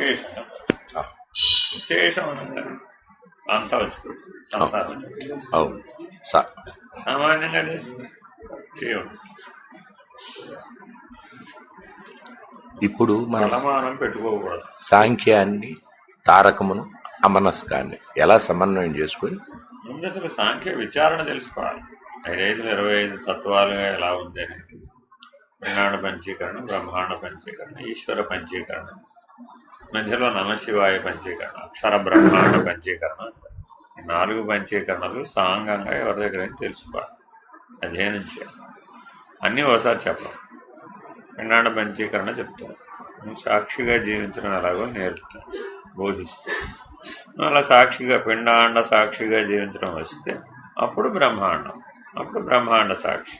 విశేషం. విశేషం అనంగా అంతా వచ్చి సంసారం. వచ్చి. అవును. సా. సామాన్యంగా ఇప్పుడు మనం పెట్టుకోకూడదు. సాంఖ్యాన్ని తారకమును అమనస్కాన్ని ఎలా సమన్వయం చేసుకొని? ముందు అసలు సాంఖ్య విచారణ తెలుసుకోవాలి. ఐదైదు ఇరవై ఐదు తత్వాలు ఎలా ఉంది అనేది బ్రహ్మాండ పంచీకరణ బ్రహ్మాండ పంచీకరణ ఈశ్వర పంచీకరణ. మధ్యలో నమశివాయ పంచీకరణ అక్షర బ్రహ్మాండ పంచీకరణ నాలుగు పంచీకరణలు సాంగంగా ఎవరి దగ్గర తెలుసుకోవాలి. అధ్యయనం చేయాలి అన్నీ ఒకసారి చెప్పడం బ్రహ్మాండ పంచీకరణ చెప్తాను సాక్షిగా జీవించడం ఎలాగో నేర్పుతాను బోధిస్తాను అలా సాక్షిగా పిండాండ సాక్షిగా జీవించడం వస్తే అప్పుడు బ్రహ్మాండం అప్పుడు బ్రహ్మాండ సాక్షి.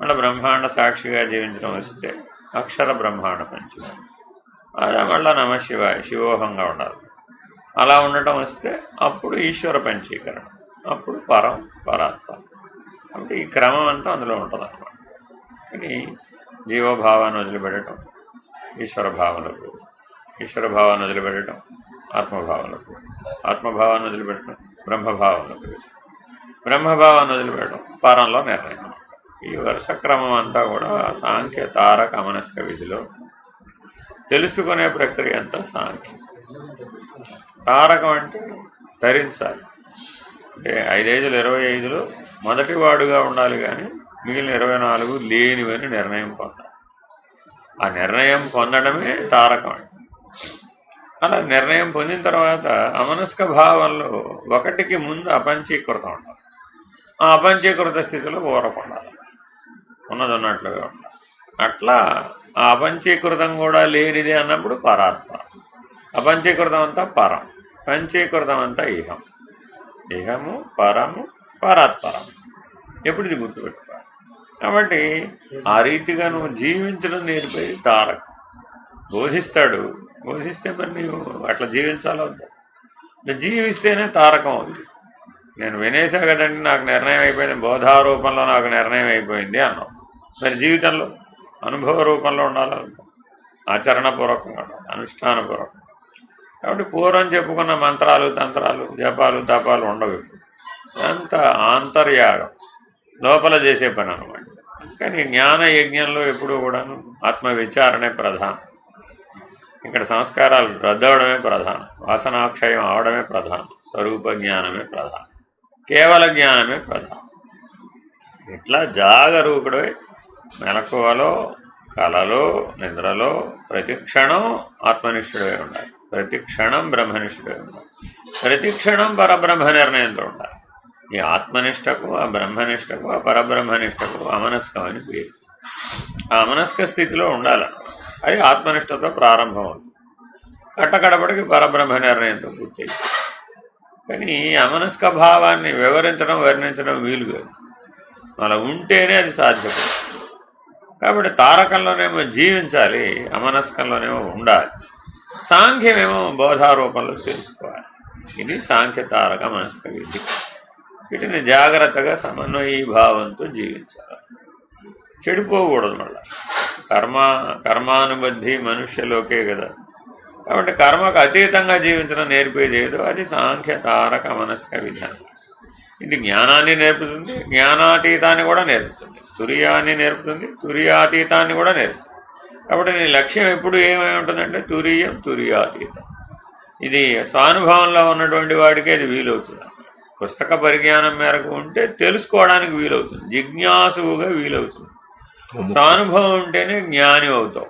మళ్ళీ బ్రహ్మాండ సాక్షిగా జీవించడం వస్తే అక్షర బ్రహ్మాండ పంచీకరణ. అలా మళ్ళీ నమశివ శివోహంగా ఉండాలి. అలా ఉండటం వస్తే అప్పుడు ఈశ్వర పంచీకరణ అప్పుడు పరం పరాత్మ. అంటే ఈ క్రమం అంతా అందులో ఉంటుంది అన్నమాట కానీ జీవభావాన్ని వదిలిపెట్టడం ఈశ్వర భావనకు ఈశ్వర భావాన్ని వదిలిపెట్టడం ఆత్మభావనకు ఆత్మభావాన్ని వదిలిపెట్టడం బ్రహ్మభావనకు బ్రహ్మభావాన్ని వదిలిపెట్టడం పరంలో నిర్ణయం. ఈ వరుస క్రమం అంతా కూడా సాంఖ్య తారక అమనస్క విధిలో తెలుసుకునే ప్రక్రియ అంతా సాంఖ్యం. తారకం అంటే ధరించాలి. అంటే ఐదైదులు ఇరవై ఐదులో మొదటి వాడుగా ఉండాలి కానీ మిగిలిన ఇరవై నాలుగు లేనివని నిర్ణయం పొందాలి. ఆ నిర్ణయం పొందడమే తారకం అంటే. అలా నిర్ణయం పొందిన తర్వాత అమనస్క భావంలో ఒకటికి ముందు అపంచీకృతం ఉండాలి. ఆ అపంచీకృత స్థితిలో ఊరకుండాలి ఉన్నది ఉన్నట్లుగా ఉండాలి. అట్లా అపంచీకృతం కూడా లేనిది అన్నప్పుడు పరాత్మ. అపంచీకృతం అంతా పరం. పంచీకృతం అంతా ఇహం. ఇహము పరము పరాత్పరం. ఎప్పుడు ఇది గుర్తుపెట్టుకోవాలి? కాబట్టి ఆ రీతిగా నువ్వు జీవించడం నేర్పై తారకం. బోధిస్తాడు. బోధిస్తే మరి నీవు అట్లా జీవించాలి వద్దా జీవిస్తేనే తారకం అవుతుంది. నేను వినేసా కదండి నాకు నిర్ణయం అయిపోయింది బోధారూపంలో నాకు నిర్ణయం అయిపోయింది అన్నావు. మరి జీవితంలో? అనుభవ రూపంలో ఉండాలి. ఆచరణపూర్వకంగా ఉండాలి. అనుష్ఠానపూర్వకంగా కాబట్టి పూర్వం చెప్పుకున్న మంత్రాలు తంత్రాలు జపాలు తపాలు ఉండవు అంత ఆంతర్యాగం లోపల చేసే పని అనమాట. కానీ జ్ఞాన యజ్ఞంలో ఎప్పుడూ కూడాను ఆత్మ విచారణే ప్రధానం. ఇక్కడ సంస్కారాలు రద్దవడమే ప్రధానం. వాసనాక్షయం అవడమే ప్రధానం. స్వరూప జ్ఞానమే ప్రధానం. కేవల జ్ఞానమే ప్రధానం. ఇట్లా జాగరూకుడై మెలకువలో కలలో నిద్రలో ప్రతి క్షణం ఆత్మనిష్ఠుడై ఉండాలి. ప్రతి క్షణం బ్రహ్మనిష్ఠుడై ఉండాలి. ప్రతి క్షణం పరబ్రహ్మ నిర్ణయంతో ఉండాలి. ఈ ఆత్మనిష్టకు ఆ బ్రహ్మనిష్టకు ఆ పరబ్రహ్మనిష్టకు అమనస్కం అని పేరు. ఆ అమనస్క స్థితిలో ఉండాలి. అది ఆత్మనిష్టతో ప్రారంభం అవుతుంది. కట్టకడపటికి పరబ్రహ్మ నిర్ణయంతో పూర్తి కానీ ఈ అమనస్క భావాన్ని వివరించడం వర్ణించడం వీలు కాదు. అలా ఉంటేనే అది సాధ్యపడుతుంది. కాబట్టి తారకంలోనేమో జీవించాలి అమనస్కంలోనేమో ఉండాలి. సాంఖ్యమేమో బోధారూపంలో తెలుసుకోవాలి ఇది సాంఖ్య తారక మనస్క విధి. వీటిని జాగ్రత్తగా సమన్వయీభావంతో జీవించాలి. చెడిపోకూడదు మళ్ళా. కర్మ కర్మానుబద్ధి మనుష్యలోకే కదా. కాబట్టి కర్మకు అతీతంగా జీవించడం నేర్పేది ఏదో అది సాంఖ్య తారక మనస్క విధానం ఇది జ్ఞానాన్ని నేర్పుతుంది జ్ఞానాతీతాన్ని కూడా నేర్పుతుంది. తురియాన్ని నేర్పుతుంది తురియాతీతాన్ని కూడా నేర్పుతుంది. కాబట్టి నీ లక్ష్యం ఎప్పుడు ఏమై ఉంటుందంటే తురియం తురియాతీతం. ఇది స్వానుభవంలో ఉన్నటువంటి వాడికి అది వీలవుతుంది. పుస్తక పరిజ్ఞానం మేరకు ఉంటే తెలుసుకోవడానికి వీలవుతుంది. జిజ్ఞాసువుగా వీలవుతుంది. స్వానుభవం ఉంటేనే జ్ఞాని అవుతావు.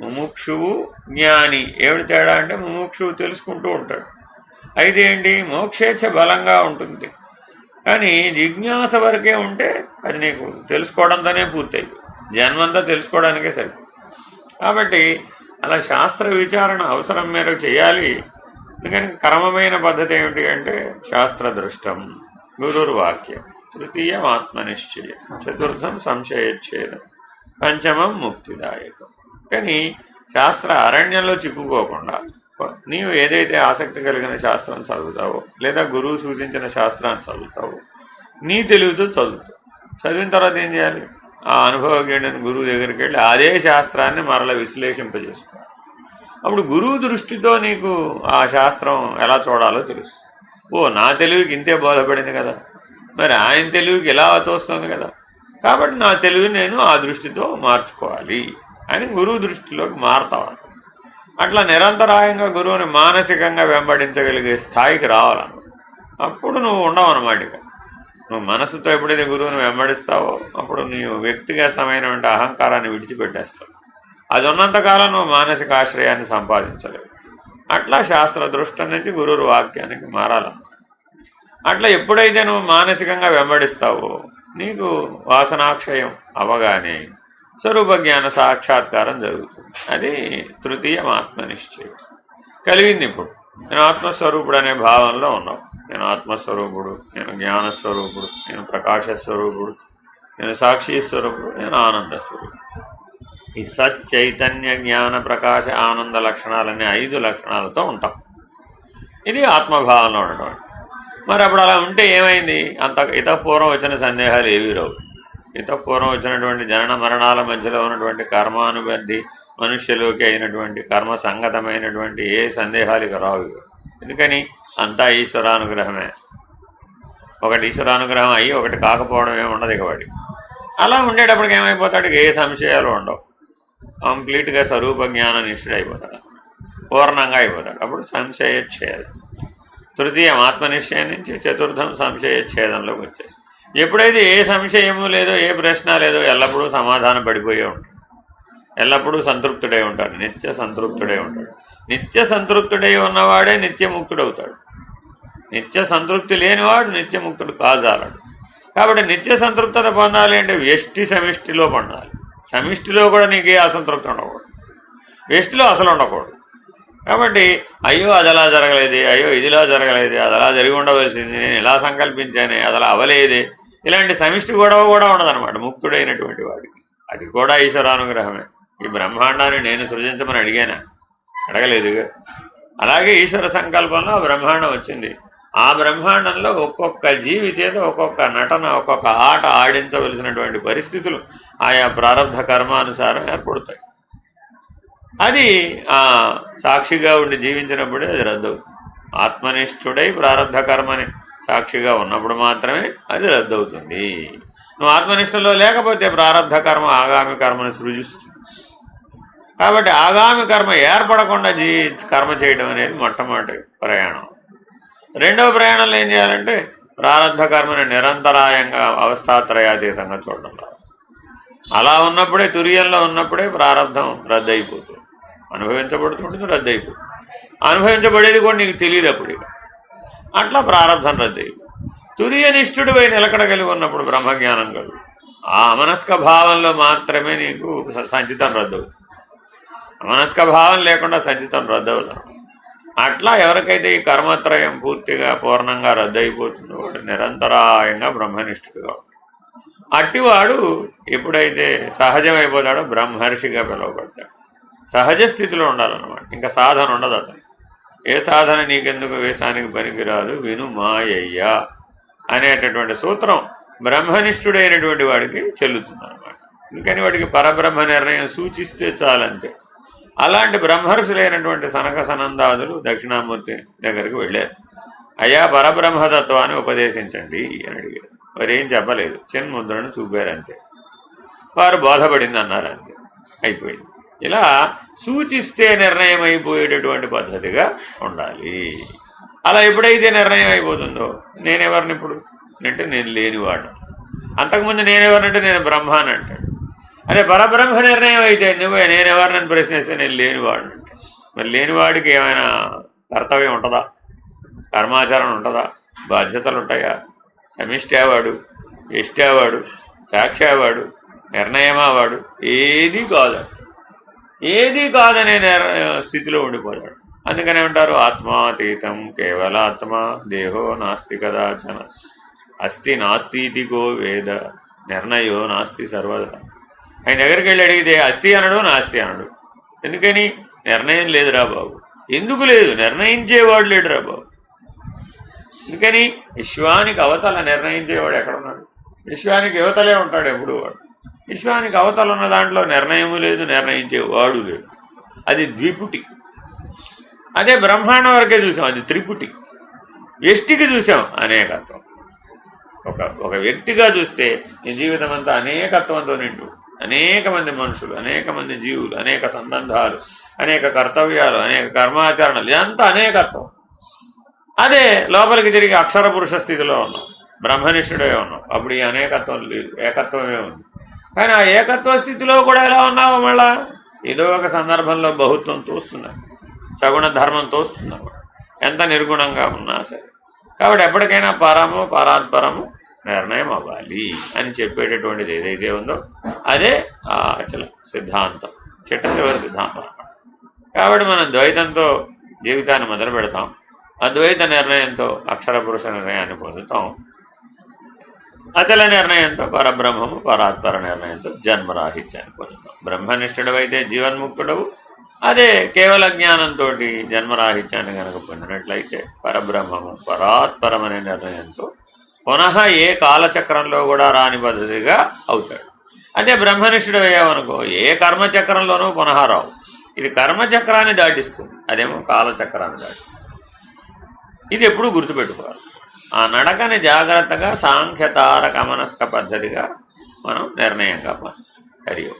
ముముక్షువు జ్ఞాని. ఏమిటి తేడా అంటే ముముక్షువు తెలుసుకుంటూ ఉంటాడు. అయితే ఏంటి? మోక్షేచ్ఛ బలంగా ఉంటుంది. కానీ జిజ్ఞాస వరకే ఉంటే అది నీకు తెలుసుకోవడంతోనే పూర్తయింది. జన్మంతా తెలుసుకోవడానికే సరిపోతుంది కాబట్టి అలా శాస్త్ర విచారణ అవసరం మేరకు చేయాలి. అందుకని క్రమమైన పద్ధతి ఏమిటి అంటే శాస్త్ర దృష్టం గురుర్వాక్యం తృతీయం ఆత్మనిశ్చయం చతుర్థం సంశయచ్ఛేదం పంచమం ముక్తిదాయకం. కానీ శాస్త్ర అరణ్యంలో చిక్కుకోకుండా నీవు ఏదైతే ఆసక్తి కలిగిన శాస్త్రం చదువుతావో లేదా గురువు సూచించిన శాస్త్రాన్ని చదువుతావో నీ తెలివితో చదువుతావు. చదివిన తర్వాత ఏం చేయాలి? ఆ అనుభవజ్ఞుడిని గురువు దగ్గరికి వెళ్ళి అదే శాస్త్రాన్ని మరల విశ్లేషింపజేసుకో అప్పుడు గురువు దృష్టితో నీకు ఆ శాస్త్రం ఎలా చూడాలో తెలుసు ఓ నా తెలివికి ఇంతే బోధపడింది కదా. మరి ఆయన తెలివికి ఇలా తోస్తుంది కదా. కాబట్టి నా తెలివి నేను ఆ దృష్టితో మార్చుకోవాలి అని గురువు దృష్టిలోకి మారతావు అట్లా నిరంతరాయంగా గురువుని మానసికంగా వెంబడించగలిగే స్థాయికి రావాలన్నమాట అప్పుడు నువ్వు ఉండవు అనమాట ఇక. నువ్వు మనసుతో ఎప్పుడైతే గురువుని వెంబడిస్తావో అప్పుడు నీవు వ్యక్తిగతమైనటువంటి అహంకారాన్ని విడిచిపెట్టేస్తావు. అది ఉన్నంతకాలం నువ్వు మానసిక ఆశ్రయాన్ని సంపాదించలేవు. అట్లా శాస్త్ర దృష్టి అనేది గురువు వాక్యానికి మారాలన్నమాట అట్లా ఎప్పుడైతే నువ్వు మానసికంగా వెంబడిస్తావో నీకు వాసనాక్షయం అవగానే స్వరూప జ్ఞాన సాక్షాత్కారం జరుగుతుంది. అది తృతీయం ఆత్మనిశ్చయం కలిగింది ఇప్పుడు. నేను ఆత్మస్వరూపుడు అనే భావంలో ఉన్నావు నేను ఆత్మస్వరూపుడు నేను జ్ఞానస్వరూపుడు నేను ప్రకాశ స్వరూపుడు నేను సాక్షి స్వరూపుడు నేను ఆనంద స్వరూపుడు ఈ సత్ చైతన్య జ్ఞాన ప్రకాశ ఆనంద లక్షణాలనే ఐదు లక్షణాలతో ఉంటాం. ఇది ఆత్మభావంలో ఉండటం మరి అప్పుడు అలా ఉంటే ఏమైంది? అంత ఇతపూర్వం వచ్చిన సందేహాలు ఏవీ రావు. ఇతపూర్వం వచ్చినటువంటి జనన మరణాల మధ్యలో ఉన్నటువంటి కర్మానుబద్ధి మనుష్యులోకి అయినటువంటి కర్మ సంగతమైనటువంటి ఏ సందేహాలకు రావు ఎందుకని? అంతా ఈశ్వరానుగ్రహమే. ఒకటి ఈశ్వరానుగ్రహం అయ్యి ఒకటి కాకపోవడం ఏమి ఉండదు ఇక వాడికి అలా ఉండేటప్పటికి ఏమైపోతాడు? ఏ సంశయాలు ఉండవు. కంప్లీట్గా స్వరూప జ్ఞాన నిష్ఠుడైపోతాడు. పూర్ణంగా అయిపోతాడు. అప్పుడు సంశయచ్ఛేదం. తృతీయం ఆత్మనిశ్చయం నుంచి చతుర్థం సంశయచ్ఛేదంలోకి వచ్చేసి ఎప్పుడైతే ఏ సంశయము లేదో ఏ ప్రశ్న లేదో ఎల్లప్పుడూ సమాధానం పడిపోయే ఉంటాడు. ఎల్లప్పుడూ సంతృప్తుడై ఉంటాడు. నిత్య సంతృప్తుడై ఉంటాడు. నిత్య సంతృప్తుడై ఉన్నవాడే నిత్యముక్తుడవుతాడు నిత్య సంతృప్తి లేనివాడు నిత్యముక్తుడు కాజాలడు. కాబట్టి నిత్య సంతృప్తత పొందాలి అంటే వ్యష్టి సమిష్టిలో పొందాలి. సమిష్టిలో కూడా నీకు ఏ అసంతృప్తి ఉండకూడదు. వ్యష్టిలో అసలు ఉండకూడదు. కాబట్టి అయ్యో అది అలా జరగలేదు అయ్యో ఇదిలా జరగలేదు అది అలా జరిగి ఉండవలసింది నేను ఇలా సంకల్పించానే అది అలా అవలేదే ఇలాంటి సమిష్టి గొడవ కూడా ఉండదన్నమాట ముక్తుడైనటువంటి వాడికి. అది కూడా ఈశ్వరానుగ్రహమే. ఈ బ్రహ్మాండాన్ని నేను సృజించమని అడిగానా? అడగలేదుగా అలాగే ఈశ్వర సంకల్పంలో ఆ బ్రహ్మాండం వచ్చింది. ఆ బ్రహ్మాండంలో ఒక్కొక్క జీవి చేత ఒక్కొక్క నటన ఒక్కొక్క ఆట ఆడించవలసినటువంటి పరిస్థితులు ఆయా ప్రారంభ కర్మానుసారం ఏర్పడతాయి. అది ఆ సాక్షిగా ఉండి జీవించినప్పుడే అది రద్దు ఆత్మనిష్ఠుడై ప్రారంభ కర్మని సాక్షిగా ఉన్నప్పుడు మాత్రమే అది రద్దవుతుంది. నువ్వు ఆత్మనిష్టలో లేకపోతే ప్రారంభ కర్మ ఆగామి కర్మను సృజిస్తుంది. కాబట్టి ఆగామి కర్మ ఏర్పడకుండా జీ కర్మ చేయడం అనేది మొట్టమొదటి ప్రయాణం. రెండవ ప్రయాణంలో ఏం చేయాలంటే ప్రారంభ కర్మని నిరంతరాయంగా అవస్థాత్రయాతీతంగా చూడడం అలా ఉన్నప్పుడే తుర్యంలో ఉన్నప్పుడే ప్రారంధం రద్దయిపోతుంది. అనుభవించబడుతుంటుంది రద్దయిపోతుంది. అనుభవించబడేది కూడా నీకు తెలియదు అప్పుడు. ఇక అట్లా ప్రారంధం రద్దయిపోతుంది తురియనిష్ఠుడు పోయి నిలకడ కలిగి ఉన్నప్పుడు బ్రహ్మజ్ఞానం కలుగు. ఆ అమనస్క భావంలో మాత్రమే నీకు సంచితం రద్దవుతుంది అమనస్క భావం లేకుండా సంచితం రద్దవుతాం. అట్లా ఎవరికైతే ఈ కర్మత్రయం పూర్తిగా పూర్ణంగా రద్దయిపోతుందో వాడు నిరంతరాయంగా బ్రహ్మనిష్ఠుడుగా అట్టివాడు ఎప్పుడైతే సహజమైపోతాడో బ్రహ్మర్షిగా పిలువబడతాడు. సహజ స్థితిలో ఉండాలన్నమాట. ఇంకా సాధన ఉండదు అతను. ఏ సాధన నీకెందుకు వేషానికి పనికిరాదు? విను మాయయ్యా అనేటటువంటి సూత్రం బ్రహ్మనిష్ఠుడైనటువంటి వాడికి చెల్లుతుంది అనమాట అందుకని వాడికి పరబ్రహ్మ నిర్ణయం సూచిస్తే చాలంతే. అలాంటి బ్రహ్మర్షులైనటువంటి సనక సనందాదులు దక్షిణామూర్తి దగ్గరికి వెళ్ళారు. అయ్యా పరబ్రహ్మతత్వాన్ని ఉపదేశించండి అని అడిగారు. వారు ఏం చెప్పలేదు. చిన్ముద్రను చూపారు అంతే వారు బోధపడింది అన్నారు అంతే. అయిపోయింది. ఇలా సూచిస్తే నిర్ణయం అయిపోయేటటువంటి పద్ధతిగా ఉండాలి. అలా ఎప్పుడైతే నిర్ణయం అయిపోతుందో నేనెవరిని ఇప్పుడు? అంటే నేను లేనివాడు అంతకుముందు నేనెవరినంటే నేను బ్రహ్మాని అంటాడు. అదే పరబ్రహ్మ నిర్ణయం అయితే నువ్వే నేనెవరినని ప్రశ్నిస్తే నేను లేనివాడు అంటే మరి లేనివాడికి ఏమైనా కర్తవ్యం ఉంటుందా? కర్మాచరణ ఉంటుందా? బాధ్యతలు ఉంటాయా? సమిష్టేవాడు ఇష్టేవాడు సాక్షేవాడు నిర్ణయమావాడు ఏది కాదు. ఏది కాదనే స్థితిలో ఉండిపోతాడు. అందుకని ఏమంటారు? ఆత్మాతీతం కేవలాత్మ దేహో నాస్తి కదాచన. అస్థి నాస్తికో వేద నిర్ణయో నాస్తి సర్వదా. ఆయన దగ్గరికి వెళ్ళి అడిగితే అస్థి అనడు నాస్తి అనడు. ఎందుకని? నిర్ణయం లేదురా బాబు. ఎందుకు లేదు? నిర్ణయించేవాడు లేడురా బాబు. అందుకని విశ్వానికి అవతల నిర్ణయించేవాడు ఎక్కడున్నాడు? విశ్వానికి యువతలే ఉంటాడు ఎప్పుడు వాడు. విశ్వానికి అవతల ఉన్న దాంట్లో నిర్ణయము లేదు నిర్ణయించేవాడు లేడు. అది ద్విపుటి. అదే బ్రహ్మాండం వరకే చూసాం అది త్రిపుటి. వ్యష్టికి చూసాం? అనేకత్వం. ఒక ఒక వ్యక్తిగా చూస్తే నీ జీవితం అంతా అనేకత్వంతో నిండు. అనేక మంది మనుషులు అనేక మంది జీవులు అనేక సంబంధాలు అనేక కర్తవ్యాలు అనేక కర్మాచరణలు ఇదంతా అనేకత్వం. అదే లోపలికి తిరిగి అక్షర పురుష స్థితిలో ఉన్నాం. బ్రహ్మనిష్ఠుడే ఉన్నాం. అప్పుడు ఈ అనేకత్వం లేదు ఏకత్వమే ఉంది. కానీ ఆ ఏకత్వ స్థితిలో కూడా ఎలా ఉన్నావు మళ్ళా? ఏదో ఒక సందర్భంలో బహుత్వం తోస్తున్నాం సగుణ ధర్మం తోస్తున్నాం ఎంత నిర్గుణంగా ఉన్నా సరే. కాబట్టి ఎప్పటికైనా పరము పరాత్పరము నిర్ణయం అవ్వాలి అని చెప్పేటటువంటిది ఏదైతే ఉందో అదే ఆ అచల సిద్ధాంతం. చిట్ట చివరి సిద్ధాంతం. కాబట్టి మనం ద్వైతంతో జీవితాన్ని మొదలు పెడతాం అద్వైత నిర్ణయంతో అక్షర పురుష నిర్ణయాన్ని పొందుతాం. అచల నిర్ణయంతో పరబ్రహ్మము పరాత్పర నిర్ణయంతో జన్మరాహిత్యాన్ని పొందుతాం బ్రహ్మనిష్ఠుడవైతే జీవన్ముక్తుడవు. అదే కేవల జ్ఞానంతో జన్మరాహిత్యాన్ని కనుక పొందినట్లయితే పరబ్రహ్మము పరాత్పరమనే నిర్ణయంతో పునః ఏ కాలచక్రంలో కూడా రాని పద్ధతిగా అవుతాడు. అదే బ్రహ్మనిష్ఠుడు అయ్యామనుకో ఏ కర్మచక్రంలోనూ పునః రావు. ఇది కర్మచక్రాన్ని దాటిస్తుంది అదేమో కాలచక్రాన్ని దాటి ఇది ఎప్పుడు గుర్తుపెట్టుకోవాలి. ఆ నడకని జాగ్రత్తగా సాంఖ్యతారకమనస్క పద్ధతిగా మనం నిర్ణయంగా హరి ఓం.